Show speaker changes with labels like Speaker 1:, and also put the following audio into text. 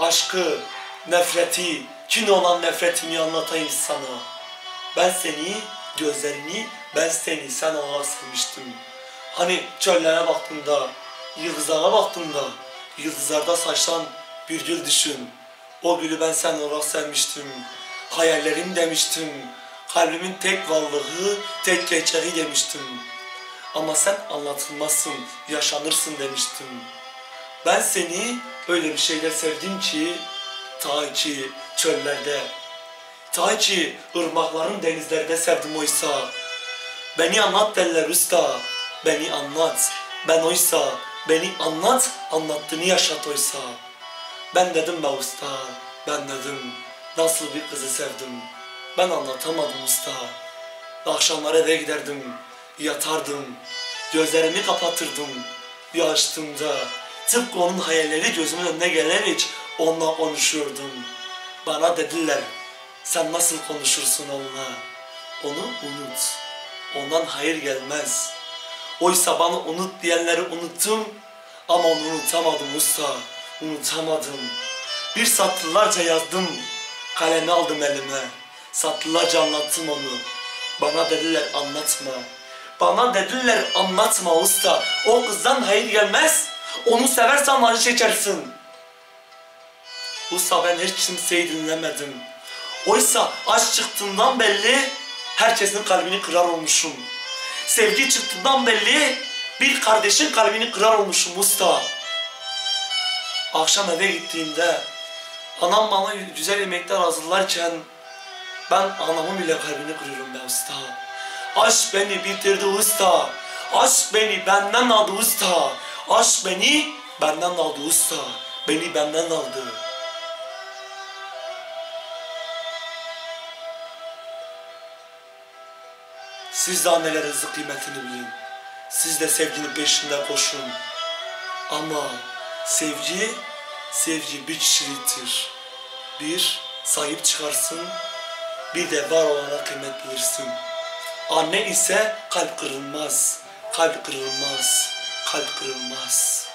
Speaker 1: aşkı, nefreti, kin olan nefretimi anlatayım sana. Ben seni, gözlerini, ben seni sen olarak sevmiştim. Hani çöllere baktığında, yıldızlara baktığında, yıldızlarda saçlan bir gül düşün. O gülü ben sen olarak sevmiştim. Hayallerim demiştim. Kalbimin tek varlığı, tek geçeri demiştim. Ama sen anlatılmazsın, yaşanırsın demiştim. Ben seni öyle bir şeyler sevdim ki, ta ki çöllerde, ta ki ırmakların denizlerde sevdim oysa. Beni anlat derler usta, beni anlat. Ben oysa, beni anlat, anlattığını yaşat oysa. Ben dedim be usta, ben dedim, nasıl bir kızı sevdim. Ben anlatamadım usta. Akşamlar eve giderdim, yatardım, gözlerimi kapatırdım. Bir açtığımda tıpkı onun hayalleri gözümün önüne gelerek onunla konuşuyordum. Bana dediler, sen nasıl konuşursun onunla? Onu unut. Ondan hayır gelmez. Oysa bana unut diyenleri unuttum ama onu unutamadım usta. Unutamadım. Bir satırlarca yazdım. Kalemi aldım elime. Satırlarca anlattım onu. Bana dediler anlatma. Bana dediler anlatma usta. O kızdan hayır gelmez. Onu seversen acı çekersin. Usta ben hiç kimseyi dinlemedim. Oysa aşk çıktığından belli herkesin kalbini kırar olmuşum. Sevgi çıktığından belli bir kardeşin kalbini kırar olmuşum usta. Akşam eve gittiğimde anam bana güzel yemekler hazırlarken ben anamın bile kalbini kırıyorum be usta. Aşk beni bitirdi usta. Aşk beni benden aldı usta. Aşk beni benden aldı usta. Beni benden aldı. Siz de annelerinizin kıymetini bilin. Siz de sevginin peşinde koşun. Ama sevgi, sevgi bir kişiliktir. Bir, sahip çıkarsın. Bir de var olana kıymet bilirsin. Anne ise kalp kırılmaz. Kalp kırılmaz. Kalp kırılmaz.